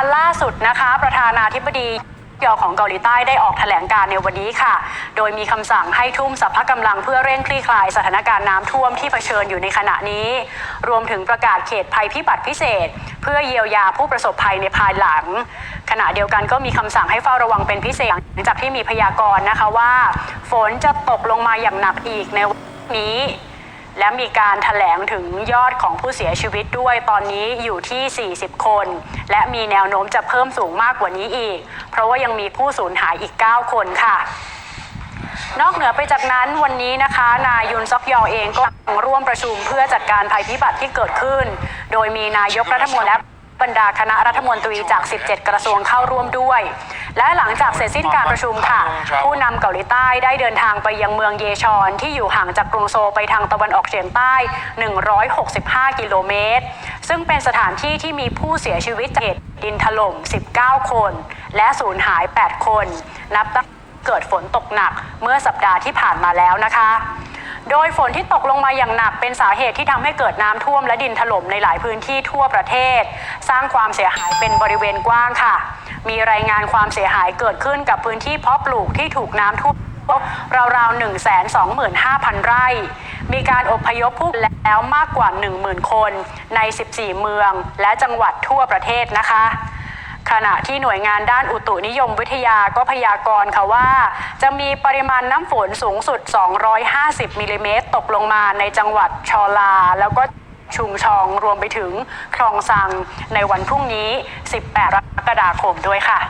การล่าสุดนะคะ ประธานาธิบดียอของเกาหลีใต้ได้ออกแถลงการในวันนี้ค่ะ โดยมีคำสั่งให้ทุ่มสรรพกำลังเพื่อเร่งคลี่คลายสถานการณ์น้ำท่วมที่เผชิญอยู่ในขณะนี้ รวมถึงประกาศเขตภัยพิบัติพิเศษ เพื่อเยียวยาผู้ประสบภัยในภายหลัง ขณะเดียวกันก็มีคำสั่งให้เฝ้าระวังเป็นพิเศษหลังจากที่มีพยากรณ์นะคะว่า ฝนจะตกลงมาอย่างหนักอีกในวันนี้ และมีการถแถลงถึงยอดของผู้เสียชีวิตด้วยตอนนี้อยู่ที่ 40 คน และมีแนวโน้มจะเพิ่มสูงมากกว่านี้อีก เพราะว่ายังมีผู้สูญหายอีก 9 คนค่ะนอกเหนือไปจากนั้นวันนี้นะคะ นายยุนซอกยอเองก็ร่วมประชุมเพื่อจัดการภัยพิบัติที่เกิดขึ้น โดยมีนายกรัฐมนตรีและบรรดาคณะรัฐมนตรีจาก 17 กระทรวงเข้าร่วมด้วย และหลังจากเสร็จสิ้นการประชุมค่ะ ผู้นำเกาหลีใต้ได้เดินทางไปยังเมืองเยชอนที่อยู่ห่างจากกรุงโซลไปทางตะวันออกเฉียงใต้ 165 กิโลเมตร ซึ่งเป็นสถานที่ที่มีผู้เสียชีวิตจากเหตุดินถล่ม 19 คน และสูญหาย 8 คน นับตั้งเกิดฝนตกหนักเมื่อสัปดาห์ที่ผ่านมาแล้วนะคะ โดยฝนที่ตกลงมาอย่างหนักเป็นสาเหตุที่ทำให้เกิดน้ำท่วมและดินถล่มในหลายพื้นที่ทั่วประเทศ สร้างความเสียหายเป็นบริเวณกว้างค่ะ มีรายงานความเสียหายเกิดขึ้นกับพื้นที่เพาะปลูกที่ถูกน้ำท่วมราวๆ 1 2 5 0 0 0 ไร่ มีการอพยพผู้แล้วมากกว่า 10,000 คนใน 14 เมืองและจังหวัดทั่วประเทศนะคะ ขณะที่หน่วยงานด้านอุตุนิยมวิทยาก็พยากรณ์ค่ะว่า จะมีปริมาณน้ำฝนสูงสุด 250 มิลลิเมตรตกลงมาในจังหวัดชอลา แล้วก็ ชุงชองรวมไปถึงคลองซังในวันพรุ่งนี้ 18 กรกฎาคมด้วยค่ะ